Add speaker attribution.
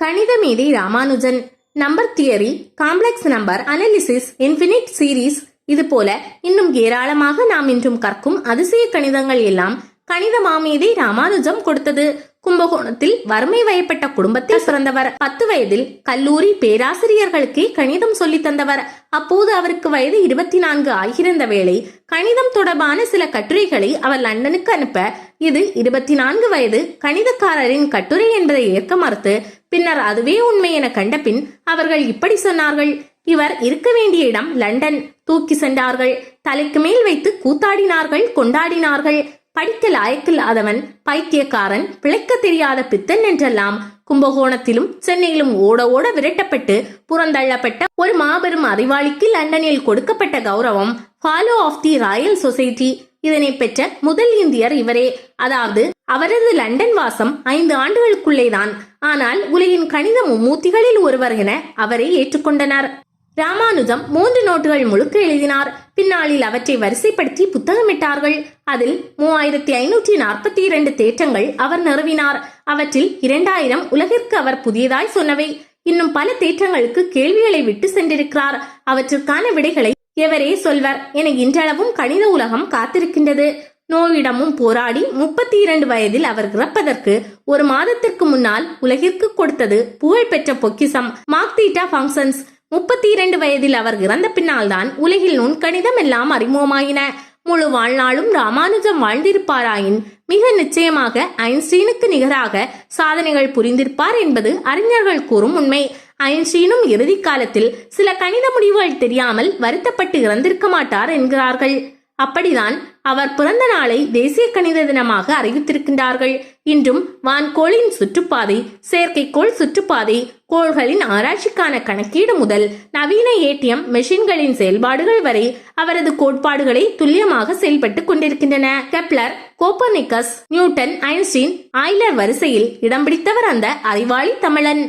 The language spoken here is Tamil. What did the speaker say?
Speaker 1: கணித மேதை Ramanujan. Number theory complex number analysis infinite series இது போல இன்னும் ஏராளமாக நாம் இன்றும் கற்கும் அதிசய கணிதங்கள் எல்லாம் கணித மாமேதை ராமானுஜம் கொடுத்தது. கும்பகோணத்தில் வறுமை வயப்பட்ட குடும்பத்தில் பிறந்தவர். பத்து வயதில் கல்லூரி பேராசிரியர்களுக்கே கணிதம் சொல்லி தந்தவர். அப்போது அவருக்கு வயது இருபத்தி நான்கு ஆகியிருந்த வேளை கணிதம் தொடர்பான சில கட்டுரைகளை அவர் லண்டனுக்கு அனுப்ப இது இருபத்தி நான்கு வயது கணிதக்காரரின் கட்டுரை என்பதை ஏற்க மறுத்து பின்னர் அதுவே உண்மை என கண்டபின் அவர்கள் இப்படி சொன்னார்கள். இவர் இருக்க வேண்டிய இடம் லண்டன். தூக்கி சென்றார்கள். தலைக்கு மேல் வைத்து கூத்தாடினார்கள் கொண்டாடினார்கள். படிக்க லாயக்கில்லாதவன் பைத்தியக்காரன் பிழைக்க தெரியாத பித்தன் என்றெல்லாம் கும்பகோணத்திலும் சென்னையிலும் ஓட ஓட விரட்டப்பட்டு புறந்தள்ளப்பட்ட ஒரு மாபெரும் அறிவாளிக்கு லண்டனில் கொடுக்கப்பட்ட கௌரவம் fellow of the Royal Society இதனை பெற்ற முதல் இந்தியர் இவரே. அதாவது அவரது லண்டன் வாசம் ஐந்து ஆண்டுகளுக்குள்ளேதான். ஆனால் உலகின் கணிதமும் மூத்திகளில் ஒருவர் என அவரை ஏற்றுக்கொண்டனர். ராமானுஜம் மூன்று நோட்டுகள் முழுக்க எழுதினார். பின்னாளில் அவற்றை வரிசைப்படுத்தி புத்தகமிட்டார்கள். அதில் மூவாயிரத்தி ஐநூற்றி நாற்பத்தி இரண்டு தேற்றங்கள் அவர் நிறுவினார். அவற்றில் இரண்டாயிரம் உலகிற்கு அவர் புதியதாய் சொன்னவை. இன்னும் பல தேற்றங்களுக்கு கேள்விகளை விட்டு சென்றிருக்கிறார். அவற்றிற்கான விடைகளை எவரே சொல்வர் என இன்றளவும் கணித உலகம் காத்திருக்கின்றது. நோயிடமும் போராடி முப்பத்தி இரண்டு வயதில் அவர் இறப்பதற்கு ஒரு மாதத்திற்கு முன்னால் உலகிற்கு கொடுத்தது புகழ்பெற்ற பொக்கிசம். மார்க்தீட்டா ஃபங்க்ஷன்ஸ் முப்பத்தி இரண்டு வயதில் அவர் இறந்த பின்னால்தான் உலகில் நுண்கணிதம் எல்லாம் அறிமுகமாயின. முழு வாழ்நாளும் ராமானுஜம் வாழ்ந்திருப்பாராயின் மிக நிச்சயமாக ஐன்ஸ்டீனுக்கு நிகராக சாதனைகள் புரிந்திருப்பார் என்பது அறிஞர்கள் கூறும் உண்மை. ஐன்ஸ்டீனும் இறுதி காலத்தில் சில கணித முடிவுகள் தெரியாமல் வருத்தப்பட்டு இறந்திருக்க மாட்டார் என்கிறார்கள். அப்படிதான் அவர் பிறந்த நாளை தேசிய கணித தினமாக அறிவித்திருக்கின்றார்கள். இன்றும் வான்கோளின் சுற்றுப்பாதை செயற்கைக்கோள் சுற்றுப்பாதை கோள்களின் ஆராய்ச்சிக்கான கணக்கீடு முதல் நவீன ஏடிஎம் மெஷின்களின் செயல்பாடுகள் வரை அவரது கோட்பாடுகளை துல்லியமாக செயல்பட்டு கொண்டிருக்கின்றன. Kepler Copernicus Newton Einstein Euler வரிசையில் இடம் பிடித்தவர் அந்த அறிவாளி தமிழன்.